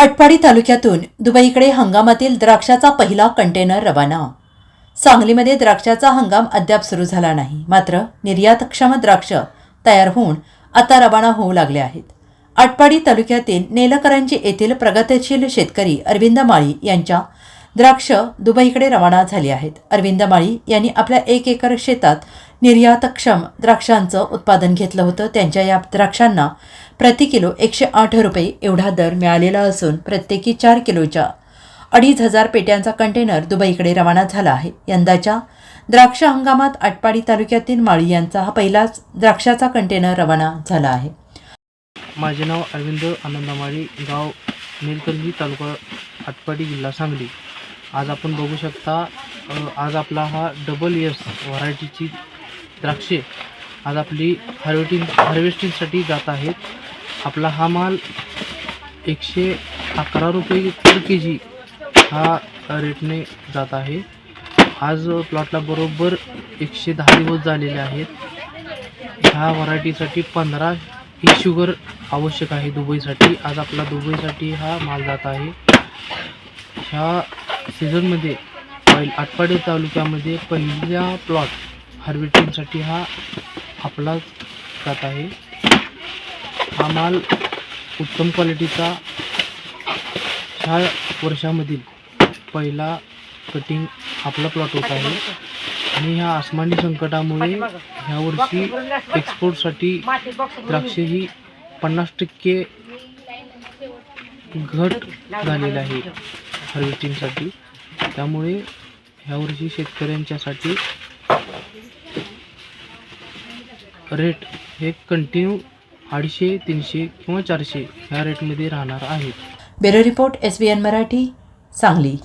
अटपाडी तालुक्यातून दुबईकडे हंगामातील द्राक्षाचा पहिला कंटेनर रवाना. सांगलीमध्ये द्राक्षाचा हंगाम अद्याप सुरू झाला नाही. मात्र निर्यातक्षम द्राक्ष तयार होऊन आता रवाना होऊ लागले आहेत. आटपाडी तालुक्यातील नेलकरंजी येथील प्रगतशील शेतकरी अरविंद माळी यांच्या द्राक्ष दुबईकडे रवाना झाली आहेत. अरविंद माळी यांनी आपल्या एक एकर शेतात निर्यातक्षम द्राक्षांचं उत्पादन घेतलं होतं. त्यांच्या या द्राक्षांना प्रति किलो एकशे आठ रुपये एवढा दर मिळालेला असून प्रत्येकी चार किलोच्या अडीच हजार पेट्यांचा कंटेनर दुबईकडे रवाना झाला आहे. यंदाच्या द्राक्ष हंगामात आटपाडी तालुक्यातील माळी यांचा हा पहिलाच द्राक्षाचा कंटेनर रवाना झाला आहे. माझे नाव अरविंद आनंदमाळी गाव निलकंजी तालुका आटपाडी जिल्हा सांगली. आज आपण बघू शकता आज आपला हा डबल एस व्हरायटीची द्राक्षे आज आपली हार्वेटिंग हार्वेस्टिंगसाठी जात आहेत. आपला हा माल एकशे अकरा रुपये पर के जी हा रेटने जात आहे. आज प्लॉटला बरोबर एकशे दहा दिवस झालेले आहेत. ह्या व्हरायटीसाठी पंधरा ही शुगर आवश्यक आहे दुबईसाठी. आज आपला दुबईसाठी हा माल जात आहे. ह्या सीझनमध्ये पहिल आटपाडी तालुक्यामध्ये पहिल्या प्लॉट हार्वेस्टिंगसाठी हा आपला जात आहे. हा माल उत्तम क्वालिटीचा ह्या वर्षामधील पहिला कटिंग आपला प्लॉट होत आहे. आणि ह्या आसमानी संकटामुळे ह्या वर्षी एक्सपोर्टसाठी द्राक्षे ही पन्नास टक्के घट झालेला आहे. हार्वेस्टिंगसाठी त्यामुळे ह्यावर्षी शेतकऱ्यांच्यासाठी रेट हे कंटिन्यू अडीचशे तीनशे किंवा चारशे ह्या रेटमध्ये राहणार आहेत. Bureau report S B N Marathi Sangli.